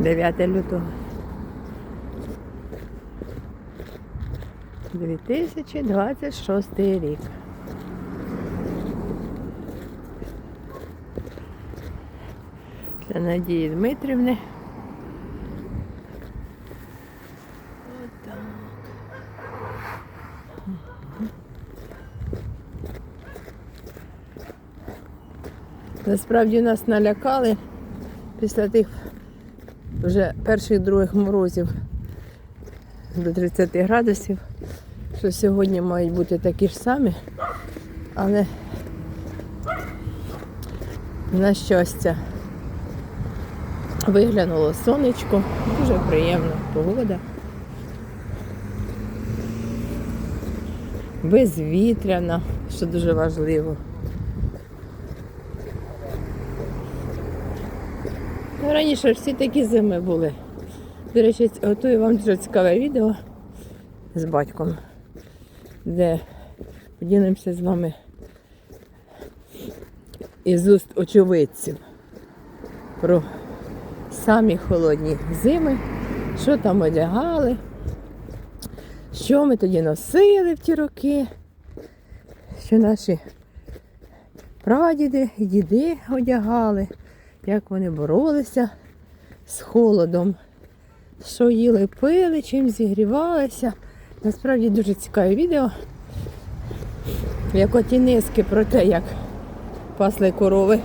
9 лютого. 2026 рік. Для Надії Дмитрівни. Насправді нас налякали після тих вже перших других морозів до 30 градусів, що сьогодні мають бути такі ж самі, але на щастя виглянуло сонечко, дуже приємна погода. Безвітряна, що дуже важливо. Ну, раніше всі такі зими були. До речі, готую вам дуже цікаве відео з батьком, де поділимося з вами із уст очевидців про самі холодні зими, що там одягали, що ми тоді носили в ті роки, що наші прадіди діди одягали, як вони боролися з холодом, що їли, пили, чим зігрівалися. Насправді дуже цікаве відео. Як оті низки про те, як пасли корови.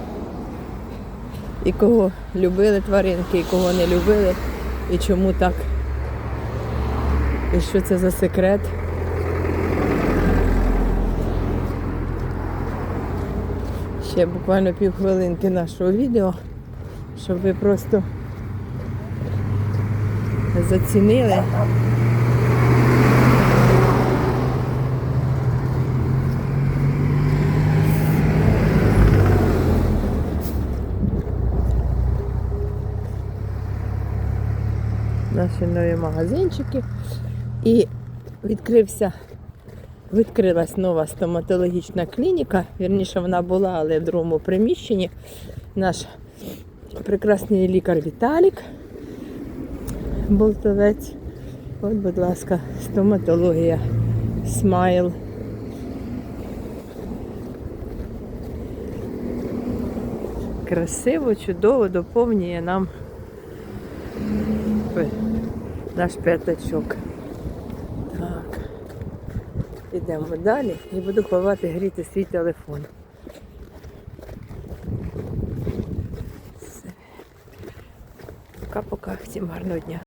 І кого любили тваринки, і кого не любили, і чому так. І що це за секрет. Ще буквально півхвилинки нашого відео, щоб ви просто зацінили. Наші нові магазинчики. І відкрився, відкрилась нова стоматологічна клініка. Вірніше вона була, але в другому приміщенні. Наш прекрасний лікар Віталік. Болтовець. От, будь ласка, стоматологія. Смайл. Красиво, чудово доповнює нам наш п'ятачок. Так. Ідемо далі і буду ховати гріти свій телефон. Пока-пока. Всім гарного дня.